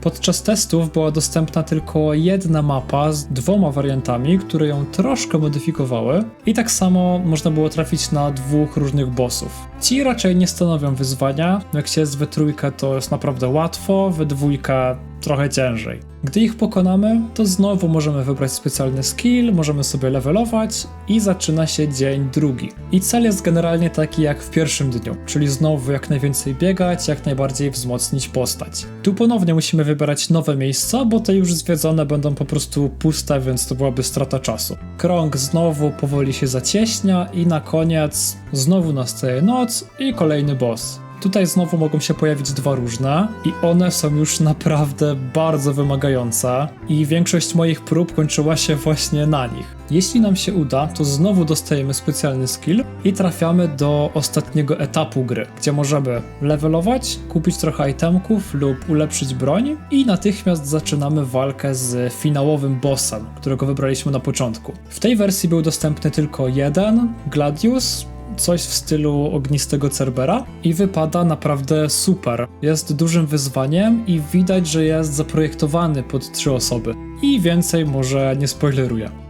Podczas testów była dostępna tylko jedna mapa z dwoma wariantami, które ją troszkę modyfikowały i tak samo można było trafić na dwóch różnych bossów. Ci raczej nie stanowią wyzwania, jak się jest we trójkę to jest naprawdę łatwo, we dwójkę trochę ciężej. Gdy ich pokonamy, to znowu możemy wybrać specjalny skill, możemy sobie levelować i zaczyna się dzień drugi. I cel jest generalnie taki jak w pierwszym dniu, czyli znowu jak najwięcej biegać, jak najbardziej wzmocnić postać. Tu ponownie musimy wybierać nowe miejsca, bo te już zwiedzone będą po prostu puste, więc to byłaby strata czasu. Krąg znowu powoli się zacieśnia i na koniec znowu nastaje noc i kolejny boss. Tutaj znowu mogą się pojawić dwa różne i one są już naprawdę bardzo wymagające i większość moich prób kończyła się właśnie na nich. Jeśli nam się uda, to znowu dostajemy specjalny skill i trafiamy do ostatniego etapu gry, gdzie możemy levelować, kupić trochę itemków lub ulepszyć broń i natychmiast zaczynamy walkę z finałowym bossem, którego wybraliśmy na początku. W tej wersji był dostępny tylko jeden, Gladius, coś w stylu ognistego Cerbera i wypada naprawdę super. Jest dużym wyzwaniem i widać, że jest zaprojektowany pod trzy osoby. I więcej może nie spoileruję.